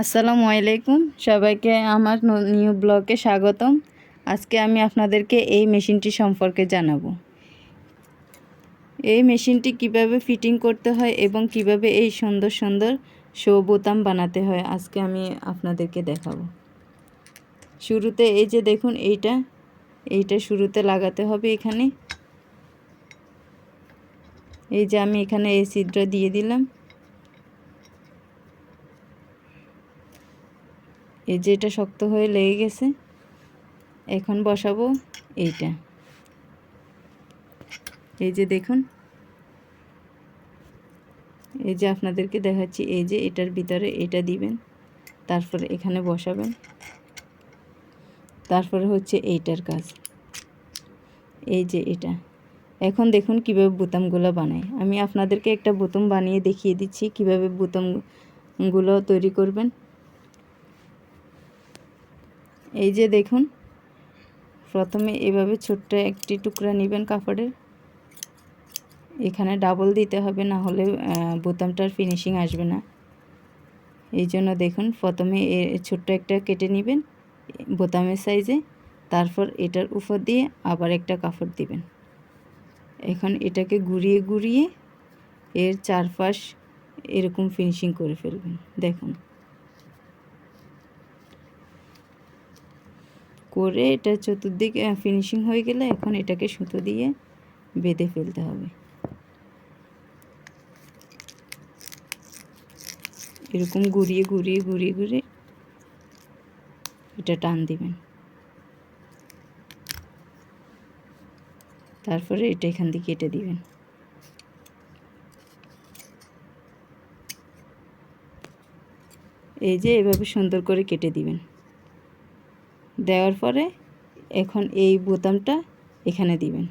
আসসালামু আলাইকুম। সবাইকে আমার নিউ ব্লগে স্বাগতম। আজকে আমি আপনাদেরকে এই মেশিনটি সম্পর্কে জানাব। এই মেশিনটি কীভাবে ফিটিং করতে হয় এবং কীভাবে এই সুন্দর সুন্দর শো বোতাম বানাতে হয়, আজকে আমি আপনাদেরকে দেখাবো। শুরুতে এই যে দেখুন এইটা এইটা শুরুতে লাগাতে হবে এখানে। এই যে আমি এখানে এই ছিদ্র দিয়ে দিলাম। এই যে এটা শক্ত হয়ে লেগে গেছে, এখন বসাবো এইটা। এই যে দেখুন, এই যে আপনাদেরকে দেখাচ্ছি, এই যে এটার ভিতরে এটা দিবেন, তারপরে এখানে বসাবেন, তারপরে হচ্ছে এইটার কাজ। এই যে এটা। এখন দেখুন কীভাবে বোতামগুলো বানায় আমি আপনাদেরকে একটা বোতাম বানিয়ে দেখিয়ে দিচ্ছি কীভাবে বোতামগুলো তৈরি করবেন। এই যে দেখুন, প্রথমে এভাবে ছোট্ট একটি টুকরা নেবেন কাপড়ের। এখানে ডাবল দিতে হবে, না হলে বোতামটার ফিনিশিং আসবে না। এই জন্য দেখুন, প্রথমে ছোট্ট একটা কেটে নেবেন বোতামের সাইজে তারপর এটার উপর দিয়ে আবার একটা কাপড় দিবেন। এখন এটাকে ঘুরিয়ে ঘুরিয়ে এর চারপাশ এরকম ফিনিশিং করে ফেলবেন। দেখুন করে এটা চতুর্দিকে ফিনিশিং হয়ে গেলে এখন এটাকে সুতো দিয়ে বেঁধে ফেলতে হবে। এরকম ঘুরিয়ে ঘুরিয়ে ঘুরিয়ে ঘুরিয়ে এটা টান দিবেন। তারপরে এটা এখান দিয়ে কেটে দিবেন। এই যে এভাবে সুন্দর করে কেটে দিবেন। দেওয়ার পরে এখন এই বোতামটা এখানে দিবেন।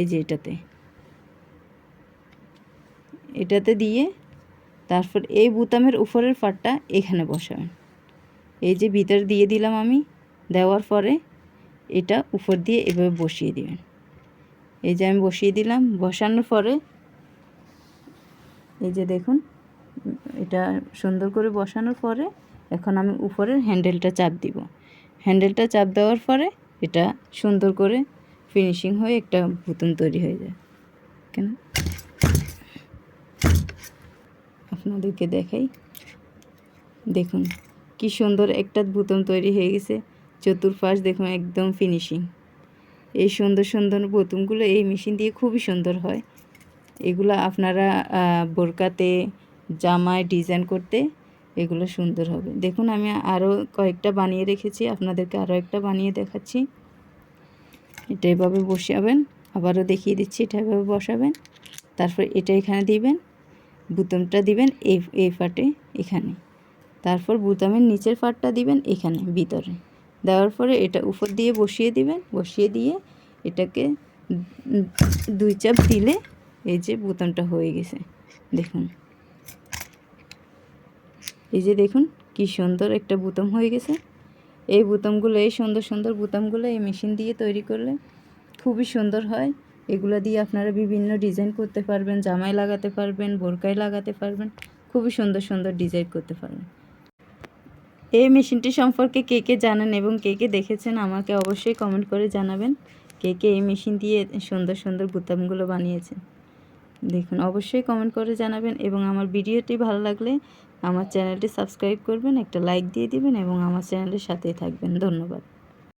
এই যে এটাতে। এটাতে দিয়ে তারপর এই বোতামের উপরের পাটটা এখানে বসাবেন। এই যে ভিতর দিয়ে দিলাম আমি, দেওয়ার পরে এটা উপর দিয়ে এভাবে বসিয়ে দিবেন। এই যে আমি বসিয়ে দিলাম, বসানোর পরে এই যে দেখুন, এটা সুন্দর করে বসানোর পরে এখন আমি উপরের হ্যান্ডেলটা চাপ দিব। হ্যান্ডেলটা চাপ দেওয়ার পরে এটা সুন্দর করে ফিনিশিং হয়ে একটা বোতাম তৈরি হয়ে যায়। কেন? আপনাদেরকে দেখাই। দেখুন, কি সুন্দর একটা বোতাম তৈরি হয়ে গেছে। চতুর্পাশ দেখুন একদম ফিনিশিং এই সুন্দর সুন্দর বোতামগুলো এই মেশিন দিয়ে খুবই সুন্দর হয়। এগুলো আপনারা বোরকাতে, জামায় ডিজাইন করতে এগুলো সুন্দর হবে। দেখুন, আমি আরও কয়েকটা বানিয়ে রেখেছি। আপনাদেরকে আরও একটা বানিয়ে দেখাচ্ছি। এটা এভাবে বসাবেন। আবারও দেখিয়ে দিচ্ছি, এটা এভাবে বসাবেন। তারপর এটা এখানে দিবেন। বুতামটা দিবেন এই এই ফাটে এখানে। তারপর বুতামের নিচের ফাটটা দিবেন এখানে, ভিতরে। দেওয়ার পরে এটা উপর দিয়ে বসিয়ে দিবেন। বসিয়ে দিয়ে এটাকে দুই চাপ দিলে এই যে বোতামটা হয়ে গেছে। দেখুন। এই যে দেখুন, কি সুন্দর একটা বুতাম হয়ে গেছে। এই বুতামগুলো, এই সুন্দর সুন্দর বুতামগুলো এই মেশিন দিয়ে তৈরি করলে খুবই সুন্দর হয়। এগুলো দিয়ে আপনারা বিভিন্ন ডিজাইন করতে পারবেন জামায় লাগাতে পারবেন, বোরকায় লাগাতে পারবেন, খুবই সুন্দর সুন্দর ডিজাইন করতে পারবেন। এই মেশিনটি সম্পর্কে কে কে জানেন এবং কে কে দেখেছেন আমাকে অবশ্যই কমেন্ট করে জানাবেন। কে কে এই মেশিন দিয়ে সুন্দর সুন্দর বুতামগুলো বানিয়েছেন। দেখুন, অবশ্যই কমেন্ট করে জানাবেন এবং আমার ভিডিওটি ভালো লাগলে আমার চ্যানেলটি সাবস্ক্রাইব করবেন একটা লাইক দিয়ে দিবেন এবং আমার চ্যানেলের সাথেই থাকবেন। ধন্যবাদ।